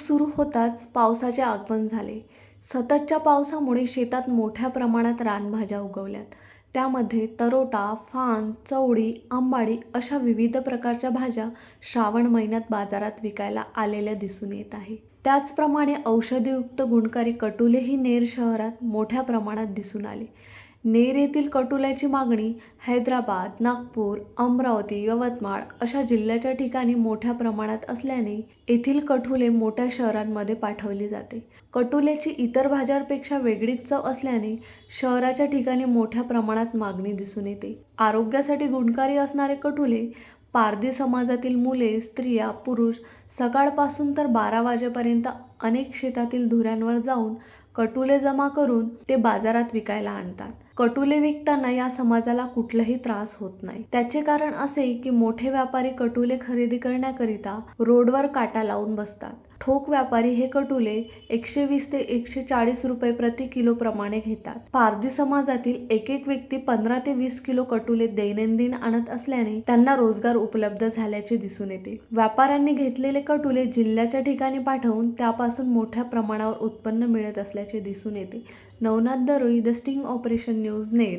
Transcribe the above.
सुरू होताच पावसाचे आगमन झाले. सततच्या पावसामुळे शेतात मोठ्या प्रमाणात रानभाज्या उगवल्यात. त्यामध्ये तरोटा फान चवळी आंबाडी अशा विविध प्रकारच्या भाज्या श्रावण महिन्यात बाजारात विकायला आलेल्या दिसून येत आहे. त्याचप्रमाणे औषधीयुक्त गुणकारी कटुलेही नेर शहरात मोठ्या प्रमाणात दिसून आले. नेर येथील कटुल्याची मागणी हैदराबाद नागपूर अमरावती यवतमाळ अशा जिल्ह्याच्या ठिकाणी मोठ्या प्रमाणात असल्याने येथील कठुले मोठ्या शहरांमध्ये पाठवली जाते. कटुल्याची इतर भाज्यांपेक्षा वेगळीच चव असल्याने शहराच्या ठिकाणी मोठ्या प्रमाणात मागणी दिसून येते. आरोग्यासाठी गुणकारी असणारे कटुले पारधी समाजातील मुले स्त्रिया पुरुष सकाळपासून तर बारा वाजेपर्यंत अनेक शेतातील धुऱ्यांवर जाऊन कटुले जमा करून ते बाजारात विकायला आणतात. कटुले विकताना या समाजाला कुठलाही त्रास होत नाही. त्याचे कारण असे की मोठे व्यापारी कटुले खरेदी करण्याकरिता रोडवर काटा लावून बसतात. ठोक व्यापारी हे कटुले एकशे वीस ते एकशे चाळीस रुपये प्रति किलो प्रमाणे घेतात. पारधी समाजातील एक एक व्यक्ती पंधरा ते वीस किलो कटुले दैनंदिन आणत असल्याने त्यांना रोजगार उपलब्ध झाल्याचे दिसून येते. व्यापाऱ्यांनी घेतलेले कटुले जिल्ह्याच्या ठिकाणी पाठवून त्यापासून मोठ्या प्रमाणावर उत्पन्न मिळत असल्याचे दिसून येते. Navnath Daroi the sting operation news ने